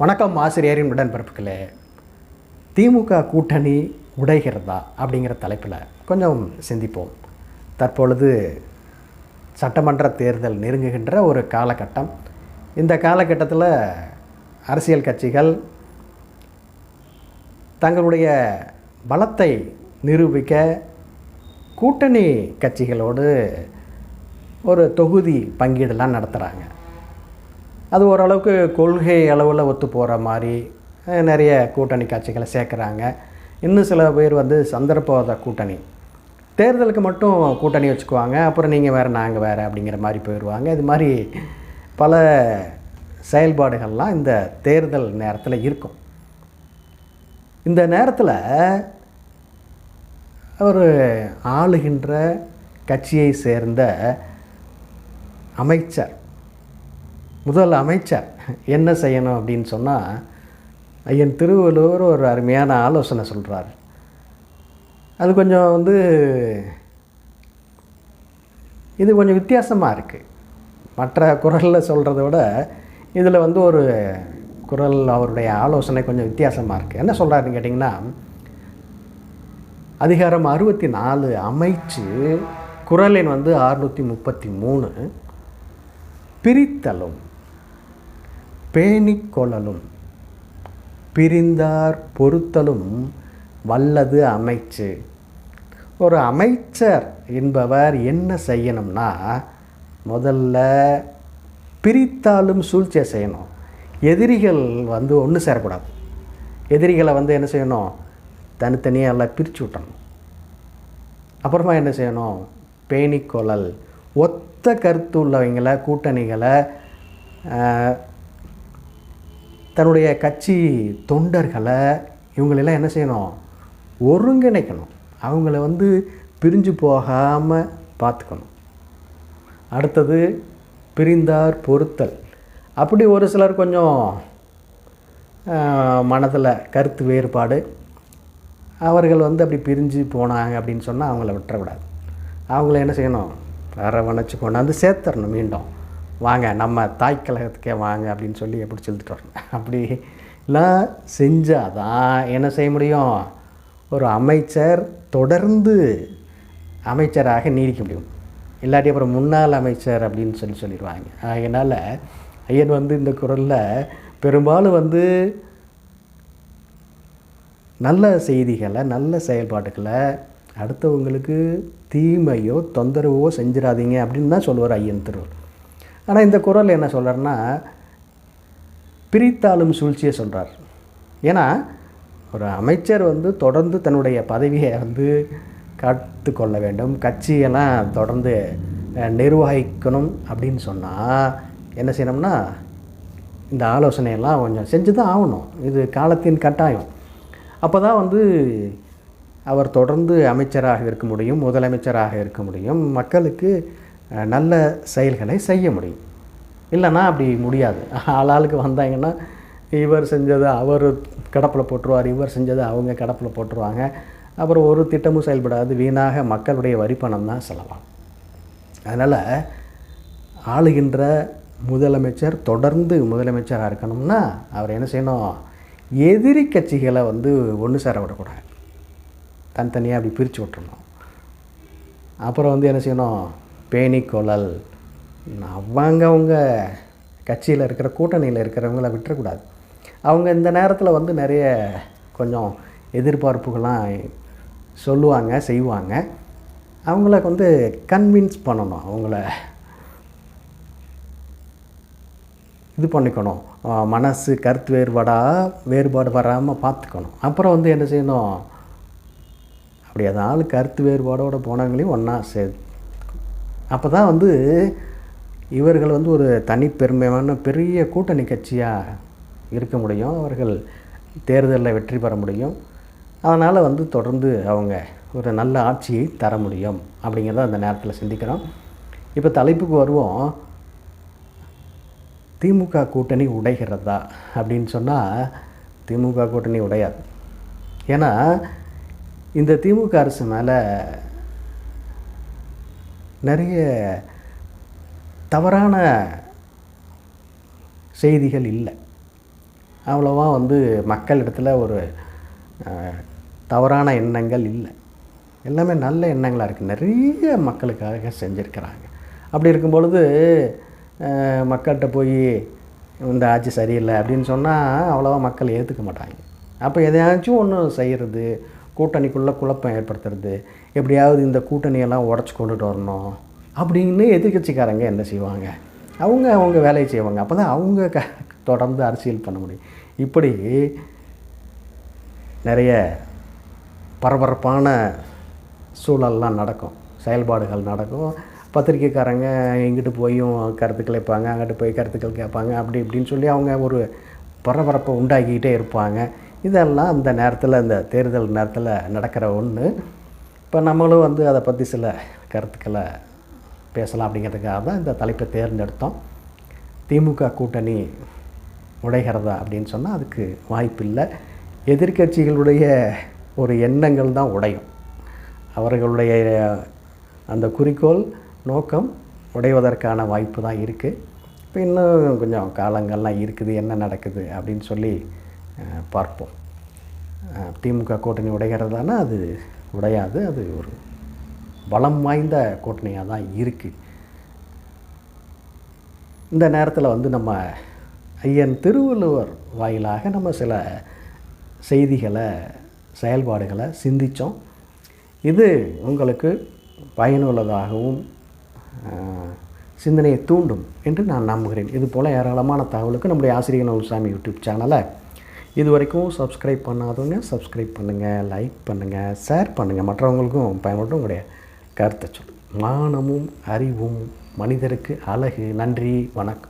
வணக்கம் ஆசிரியரின் உடன்பிறப்புகளே. திமுக கூட்டணி உடைகிறதா அப்படிங்கிற தலைப்பில் கொஞ்சம் சிந்திப்போம். தற்பொழுது சட்டமன்ற தேர்தல் நெருங்குகின்ற ஒரு காலகட்டம். இந்த காலகட்டத்தில் அரசியல் கட்சிகள் தங்களுடைய பலத்தை நிரூபிக்க கூட்டணி கட்சிகளோடு ஒரு தொகுதி பங்கீடெல்லாம் நடத்துகிறாங்க அது ஓரளவுக்கு கொள்கை அளவில் ஒத்து போகிற மாதிரி நிறைய கூட்டணி கட்சிகளை சேர்க்குறாங்க. இன்னும் சில பேர் வந்து சந்தர்ப்பவாத கூட்டணி. தேர்தலுக்கு மட்டும் கூட்டணி வச்சுக்குவாங்க. அப்புறம் நீங்கள் வேறு நாங்கள் வேறு அப்படிங்கிற மாதிரி போயிடுவாங்க இது மாதிரி பல செயல்பாடுகள்லாம் இந்த தேர்தல் நேரத்தில் இருக்கும். இந்த நேரத்தில் ஒரு ஆளுகின்ற கட்சியை சேர்ந்த அமைச்சர் முதல் அமைச்சர் என்ன செய்யணும் அப்படின்னு சொன்னால் ஐயன் திருவள்ளுவர் ஒரு அருமையான ஆலோசனை சொல்கிறார் அது கொஞ்சம் வந்து இது கொஞ்சம் வித்தியாசமாக இருக்குது மற்ற குரலில் சொல்கிறத விட இதில் வந்து ஒரு குரல் அவருடைய ஆலோசனை கொஞ்சம் வித்தியாசமாக இருக்குது என்ன சொல்கிறாருன்னு கேட்டிங்கன்னா அதிகாரம் அறுபத்தி நாலு அமைச்சு குரலின் வந்து அறுநூற்றி முப்பத்தி மூணு பிரித்தலும் பேணிக்கொள்ளலும் பிரிந்தார் பொறுத்தலும் வல்லது அமைச்சு. ஒரு அமைச்சர் என்பவர் என்ன செய்யணும்னா முதல்ல பிரித்தாலும் சூழ்ச்சியை செய்யணும். எதிரிகள் வந்து ஒன்று சேரக்கூடாது. எதிரிகளை வந்து என்ன செய்யணும்? தனித்தனியாக எல்லாம் பிரித்து விட்டணும். அப்புறமா என்ன செய்யணும்? பேணிக்கொள்ளல் ஒத்த கருத்து உள்ளவங்களை கூட்டணிகளை தன்னுடைய கட்சி தொண்டர்களை இவங்களெல்லாம் என்ன செய்யணும்? ஒருங்கிணைக்கணும். அவங்கள வந்து பிரிஞ்சு போகாமல் பார்த்துக்கணும். அடுத்தது பிரிந்தார் பொறுத்தல். அப்படி ஒரு சிலர் கொஞ்சம் மனதில் கருத்து வேறுபாடு. அவர்கள் வந்து அப்படி பிரிஞ்சு போனாங்க அப்படின்னு சொன்னால் அவங்கள விட்டுறக்கூடாது. அவங்கள என்ன செய்யணும்? அரவணைச்சு கொண்டாந்து சேர்த்துடணும் மீண்டும். வாங்க நம்ம தாய் கழகத்துக்கே வாங்க அப்படின்னு சொல்லி எப்படி செலுத்திட்டு வரணும். அப்படிலாம் செஞ்சால் தான் என்ன செய்ய முடியும்? ஒரு அமைச்சர் தொடர்ந்து அமைச்சராக நீடிக்க முடியும். இல்லாட்டி அப்புறம் முன்னாள் அமைச்சர் அப்படின்னு சொல்லி சொல்லிடுவாங்க. அதனால் ஐயன் வந்து இந்த குரலில் பெரும்பாலும் வந்து நல்ல செய்திகளை நல்ல செயல்பாடுகளை அடுத்தவங்களுக்கு தீமையோ தொந்தரவோ செஞ்சிடாதீங்க அப்படின்னு தான் சொல்லுவார் ஐயன் திருவள்ளுவர். ஆனால் இந்த குரல் என்ன சொல்கிறாருன்னா பிரித்தாலும் சூழ்ச்சியை சொல்கிறார் ஏன்னா ஒரு அமைச்சர் வந்து தொடர்ந்து தன்னுடைய பதவியை வந்து காத்து கொள்ள வேண்டும் கட்சியெல்லாம் தொடர்ந்து நிர்வகிக்கணும் அப்படின்னு சொன்னால் என்ன செய்யணும்னா இந்த ஆலோசனையெல்லாம் கொஞ்சம் செஞ்சு தான் ஆகணும். இது காலத்தின் கட்டாயம். அப்போ தான் வந்து அவர் தொடர்ந்து அமைச்சராக இருக்க முடியும் முதலமைச்சராக இருக்க முடியும். மக்களுக்கு நல்ல செயல்களை செய்ய முடியும். இல்லைன்னா அப்படி முடியாது. ஆளாளுக்கு வந்தாங்கன்னா இவர் செஞ்சதை அவர் கடப்பில் போட்டுருவார் இவர் செஞ்சதை அவங்க கடப்பில் போட்டுருவாங்க. அப்புறம் ஒரு திட்டமும் செயல்படாது. வீணாக மக்களுடைய வரிப்பணம் தான் செலவாகும். அதனால் ஆளுகின்ற முதலமைச்சர் தொடர்ந்து முதலமைச்சராக இருக்கணும்னா அவர் என்ன செய்யணும்? எதிரி கட்சிகளை வந்து ஒன்று சேர விடக்கூடாது. தனித்தனியாக அப்படி பிரித்து விட்டுறணும். அப்புறம் வந்து என்ன செய்யணும்? பேணிக்கொள்ளல். அவங்கவங்க கட்சியில் இருக்கிற கூட்டணியில் இருக்கிறவங்கள விட்டுறக்கூடாது. அவங்க இந்த நேரத்தில் வந்து நிறைய கொஞ்சம் எதிர்பார்ப்புகள்லாம் சொல்லுவாங்க செய்வாங்க. அவங்கள வந்து கன்வின்ஸ் பண்ணணும். அவங்கள இது பண்ணிக்கணும். மனசு கருத்து வேறுபாடாக வேறுபாடு வராமல் பார்த்துக்கணும். அப்புறம் வந்து என்ன செய்யணும்? அப்படி ஏதாவது கருத்து வேறுபாடோடு போனவங்களையும் ஒன்றா சேர்த்து அப்போ தான் வந்து இவர்கள் வந்து ஒரு தனிப்பெருமையான பெரிய கூட்டணி கட்சியாக இருக்க முடியும். அவர்கள் தேர்தலில் வெற்றி பெற முடியும். அதனால் வந்து தொடர்ந்து அவங்க ஒரு நல்ல ஆட்சியை தர முடியும் அப்படிங்கிறத அந்த நேரத்தில் சிந்திக்கிறோம். இப்போ தலைப்புக்கு வருவோம். திமுக கூட்டணி உடைகிறதா அப்படின்னு சொன்னால் திமுக கூட்டணி உடையாது. ஏன்னா இந்த திமுக அரசு மேலே நிறைய தவறான செய்திகள் இல்லை. அவ்வளோவா வந்து மக்களிடத்தில் ஒரு தவறான எண்ணங்கள் இல்லை. எல்லாமே நல்ல எண்ணங்களாக இருக்குது நிறைய மக்களுக்காக செஞ்சுருக்கிறாங்க. அப்படி இருக்கும் பொழுது மக்கள்கிட்ட போய் இந்த ஆட்சி சரியில்லை அப்படின்னு சொன்னால் அவ்வளோவா மக்கள் ஏற்றுக்க மாட்டாங்க. அப்போ எதையாச்சும் ஒன்று செய்கிறது கூட்டணிக்குள்ளே குழப்பம் ஏற்படுத்துறது. எப்படியாவது இந்த கூட்டணியெல்லாம் உடச்சி கொண்டுட்டு வரணும். அப்படின்னு எதிர்க்கட்சிக்காரங்க என்ன செய்வாங்க? அவங்க அவங்க வேலையை செய்வாங்க. அப்போ தான் அவங்க க தொடர்ந்து அரசியல் பண்ண முடியும். இப்படி நிறைய பரபரப்பான சூழல்லாம் நடக்கும். செயல்பாடுகள் நடக்கும். பத்திரிக்கைக்காரங்க இங்கிட்டு போயும் கருத்துக்கள் வைப்பாங்க அங்கிட்டு போய் கருத்துக்கள் கேட்பாங்க அப்படி இப்படின்னு சொல்லி அவங்க ஒரு பரபரப்பை உண்டாக்கிக்கிட்டே இருப்பாங்க. இதெல்லாம் அந்த நேரத்தில் இந்த தேர்தல் நேரத்தில் நடக்கிற ஒன்று இப்போ நம்மளும் வந்து அதை பற்றி சில கருத்துக்களை பேசலாம் அப்படிங்கிறதுக்காக தான் இந்த தலைப்பை தேர்ந்தெடுத்தோம். திமுக கூட்டணி உடைகிறதா அப்படின்னு சொன்னால் அதுக்கு வாய்ப்பில்லை எதிர்க்கட்சிகளுடைய ஒரு எண்ணங்கள் தான் உடையும். அவர்களுடைய அந்த குறிக்கோள் நோக்கம் உடைவதற்கான வாய்ப்பு தான் இருக்குது இப்போ இன்னும் கொஞ்சம் காலங்கள்லாம் இருக்குது என்ன நடக்குது அப்படின்னு சொல்லி பார்ப்போம். திமுக கூட்டணி உடைகிறதானா? அது உடையாது. அது ஒரு பலம் வாய்ந்த கூட்டணியாக தான் இருக்குது இந்த நேரத்தில் வந்து நம்ம ஐயன் திருவள்ளுவர் வாயிலாக நம்ம சில செய்திகளை செயல்பாடுகளை சிந்தித்தோம் இது உங்களுக்கு பயனுள்ளதாகவும் சிந்தனையை தூண்டும் என்று நான் நம்புகிறேன். இது போல் ஏராளமான தகவலுக்கு நம்முடைய ஆசிரியர் நவுசாமி யூடியூப் சேனலை இது வரைக்கும் சப்ஸ்கிரைப் பண்ணாதவங்க சப்ஸ்கிரைப் பண்ணுங்கள் லைக் பண்ணுங்கள் ஷேர் பண்ணுங்கள் மற்றவங்களுக்கும் பயன்பட்டு உங்களுடைய கருத்தை சொல்லுங்கள் மானமும் அறிவும் மனிதருக்கு அழகு. நன்றி வணக்கம்.